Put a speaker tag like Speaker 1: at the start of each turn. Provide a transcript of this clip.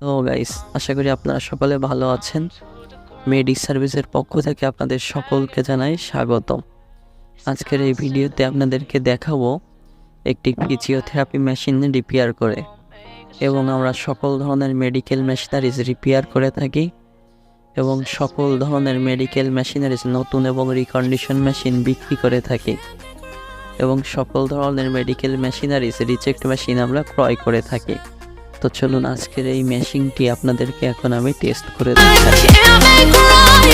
Speaker 1: তো গাইস আশা করি আপনারা সকলে ভালো আছেন। মেডি সার্ভিসের পক্ষ থেকে আপনাদের সকলকে জানাই স্বাগতম। আজকের এই ভিডিওতে আপনাদেরকে দেখাবো একটি ফিজিওথেরাপি মেশিন রিপেয়ার করে। এবং আমরা সকল ধরনের মেডিকেল মেশিনারিজ রিপেয়ার করে থাকি। এবং সকল ধরনের মেডিকেল মেশিনারিজ নতুন এবং রিকন্ডিশন মেশিন বিক্রি করে থাকি। এবং সকল ধরনের মেডিকেল মেশিনারিজ রিজেক্ট মেশিন আমরা ক্রয় করে থাকি। তো চলুন আজকের এই মেশিনটি আপনাদেরকে এখন আমি টেস্ট করে দেখাই।